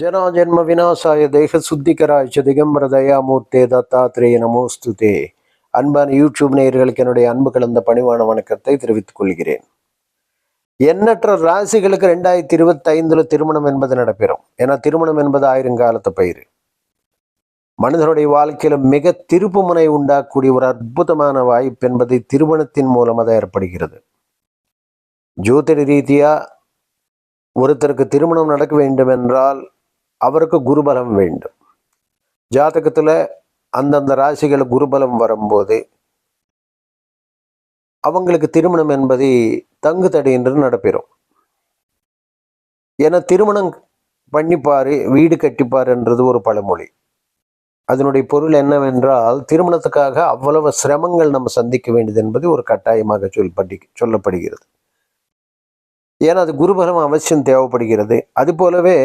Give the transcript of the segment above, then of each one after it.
ஜனாஜன்ம வினாசாய தேக சுத்திகராய்ச்ச திகம்பர தயாமூர்த்தே தத்தாத்திரேய நமோஸ்துதே அன்பான யூடியூப் நேயர்களுக்கு என்னுடைய அன்பு கலந்த பணிவான வணக்கத்தை தெரிவித்துக் கொள்கிறேன். எண்ணற்ற ராசிகளுக்கு ரெண்டாயிரத்தி இருபத்தைந்துல திருமணம் என்பது நடைபெறும். ஏன்னா திருமணம் என்பது ஆயிரங்காலத்து பயிர் மனிதனுடைய வாழ்க்கையில மிக திருப்பு முனை உண்டாக்கக்கூடிய ஒரு அற்புதமான வாய்ப்பு என்பதை திருமணத்தின் மூலமாக ஏற்படுகிறது. ஜோதிட ரீதியாக ஒருத்தருக்கு திருமணம் நடக்க வேண்டும் என்றால் அவருக்கு குருபலம் வேண்டும். ஜாதகத்தில் அந்தந்த ராசிகள் குருபலம் வரும்போது அவங்களுக்கு திருமணம் என்பது தங்கு தடையின்றி நடைபெறும் ஏன்னா திருமணம் பண்ணிப்பார் வீடு கட்டிப்பாருன்றது ஒரு பழமொழி. அதனுடைய பொருள் என்னவென்றால் திருமணத்துக்காக அவ்வளவு சிரமங்கள் நம்ம சந்திக்க வேண்டியது என்பது ஒரு கட்டாயமாக சொல்லப்படி சொல்லப்படுகிறது. ஏன்னா அது குருபலம் அவசியம் தேவைப்படுகிறது. அது போலவே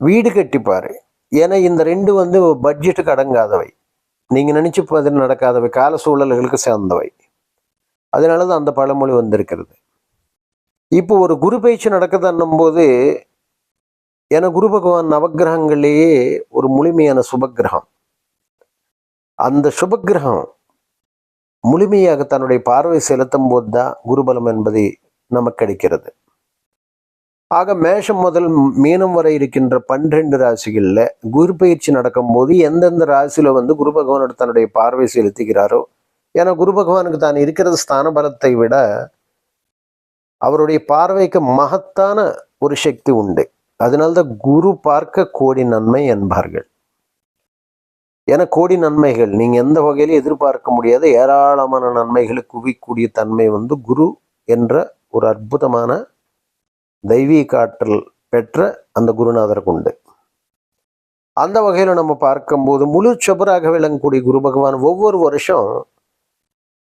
வீடு கட்டிப்பார் ஏன்னா இந்த ரெண்டு வந்து பட்ஜெட்டுக்கு அடங்காதவை. நீங்கள் நினச்சி பதில் நடக்காதவை. கால சூழல்களுக்கு சேர்ந்தவை. அதனால தான் அந்த பழமொழி வந்திருக்கிறது. இப்போ ஒரு குரு பயிற்சி நடக்குதுன்னும் போது ஏன்னா குரு பகவான் நவகிரகங்கள்லேயே ஒரு முழுமையான சுபகிரகம் அந்த சுபகிரகம் முழுமையாக தன்னுடைய பார்வை செலுத்தும் போது தான் குருபலம் என்பதை நமக்கு கிடைக்கிறது. ஆக மேஷம் முதல் மீனம் வரை இருக்கின்ற பன்னிரெண்டு ராசிகளில் குரு பயிற்சி நடக்கும்போது எந்தெந்த ராசியில் வந்து குரு பகவானோட தன்னுடைய பார்வை செலுத்துகிறாரோ ஏன்னா குரு பகவானுக்கு தான் இருக்கிறது ஸ்தான பலத்தை விட அவருடைய பார்வைக்கு மகத்தான ஒரு சக்தி உண்டு. அதனால்தான் குரு பார்க்க கோடி நன்மை என்பார்கள். என கோடி நன்மைகள் நீங்க எந்த வகையிலும் எதிர்பார்க்க முடியாத ஏராளமான நன்மைகளை குவிக்கூடிய தன்மை வந்து குரு என்ற ஒரு அற்புதமான தெய்வீக ஆற்றல் பெற்ற அந்த குருநாதருக்கு உண்டு. அந்த வகையில் நம்ம பார்க்கும்போது முழு சபராக விளங்கக்கூடிய குரு பகவான் ஒவ்வொரு வருஷம்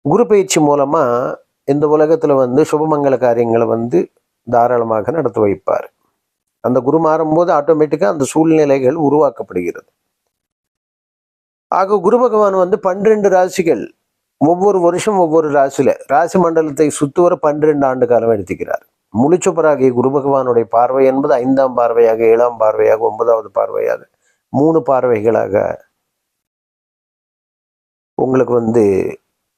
குரு பயிற்சி மூலமாக இந்த உலகத்தில் வந்து சுபமங்கல காரியங்களை வந்து தாராளமாக நடத்தி வைப்பார். அந்த குரு மாறும்போது ஆட்டோமேட்டிக்காக அந்த சூழ்நிலைகள் உருவாக்கப்படுகிறது. ஆக குரு பகவான் வந்து பன்னிரெண்டு ராசிகள் ஒவ்வொரு வருஷம் ஒவ்வொரு ராசியில் ராசி மண்டலத்தை சுத்துவர பன்னிரெண்டு ஆண்டு காலம் எடுத்துக்கிறார். முழுச்சுப்பராகிய குரு பகவானுடைய பார்வை என்பது ஐந்தாம் பார்வையாக ஏழாம் பார்வையாக ஒன்பதாவது பார்வையாக மூணு பார்வைகளாக உங்களுக்கு வந்து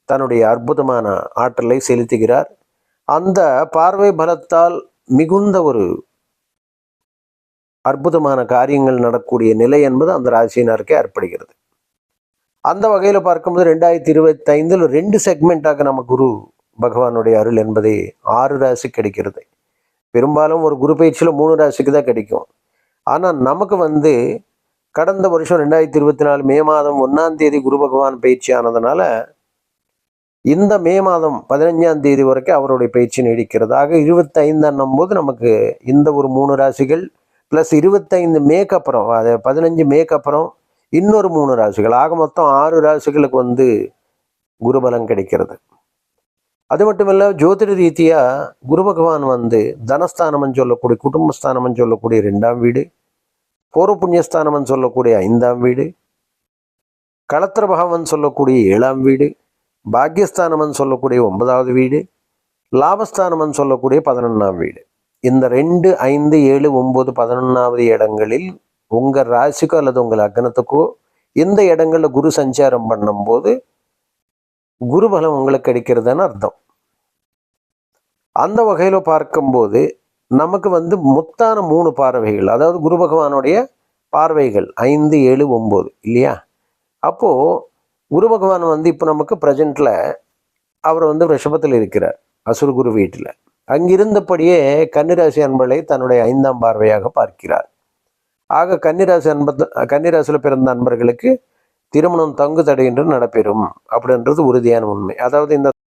தன்னுடைய அற்புதமான ஆற்றலை செலுத்துகிறார். அந்த பார்வை பலத்தால் மிகுந்த ஒரு அற்புதமான காரியங்கள் நடக்கூடிய நிலை என்பது அந்த ராசியினருக்கே ஏற்படுகிறது. அந்த வகையில் பார்க்கும்போது ரெண்டாயிரத்தி இருபத்தி ஐந்தில் ரெண்டு செக்மெண்ட்டாக நம்ம குரு பகவானுடைய அருள் என்பதை ஆறு ராசி கிடைக்கிறது பெரும்பாலும் ஒரு குரு பயிற்சியில் மூணு ராசிக்கு தான் கிடைக்கும். ஆனால் நமக்கு வந்து கடந்த வருஷம் ரெண்டாயிரத்தி இருபத்தி நாலு மே மாதம் ஒன்றாம் தேதி குரு பகவான் பயிற்சி ஆனதுனால இந்த மே மாதம் பதினஞ்சாம் தேதி வரைக்கும் அவருடைய பயிற்சி நீடிக்கிறது. ஆக இருபத்தைந்தாம் போது நமக்கு இந்த ஒரு மூணு ராசிகள் ப்ளஸ் இருபத்தைந்து மேக்கு அப்புறம் அது பதினஞ்சு மேக்கு அப்புறம் இன்னொரு மூணு ராசிகள். ஆக மொத்தம் ஆறு ராசிகளுக்கு வந்து குருபலம் கிடைக்கிறது. அது மட்டும் இல்லை ஜோதிட ரீதியாக குரு பகவான் வந்து தனஸ்தானம்னு சொல்லக்கூடிய குடும்பஸ்தானம்னு சொல்லக்கூடிய ரெண்டாம் வீடு பூர்வ புண்ணியஸ்தானம்னு சொல்லக்கூடிய ஐந்தாம் வீடு களத்திர பகவான் சொல்லக்கூடிய ஏழாம் வீடு பாக்யஸ்தானம்னு சொல்லக்கூடிய ஒன்பதாவது வீடு லாபஸ்தானம்னு சொல்லக்கூடிய பதினொன்றாம் வீடு. இந்த ரெண்டு ஐந்து ஏழு ஒம்பது பதினொன்றாவது இடங்களில் உங்கள் ராசிக்கோ அல்லது உங்கள் அக்னத்துக்கோ இந்த இடங்களில் குரு சஞ்சாரம் பண்ணும்போது குரு பலம் உங்களுக்கு கிடைக்கிறதுன்னு அர்த்தம். அந்த வகையில் பார்க்கும்போது நமக்கு வந்து முத்தான மூணு பார்வைகள் அதாவது குரு பகவானுடைய பார்வைகள் ஐந்து ஏழு ஒம்பது இல்லையா? அப்போது குரு பகவான் வந்து இப்போ நமக்கு ப்ரெசண்ட்டில் அவர் வந்து ரிஷபத்தில் இருக்கிறார் அசுர குரு வீட்டில். அங்கிருந்தபடியே கன்னிராசி அன்பளை தன்னுடைய ஐந்தாம் பார்வையாக பார்க்கிறார். ஆக கன்னிராசி அன்ப கன்னிராசியில் பிறந்த நண்பர்களுக்கு திருமணம் தங்கு தடையின்றி நடைபெறும். அப்படின்றது உறுதியான உண்மை. அதாவது இந்த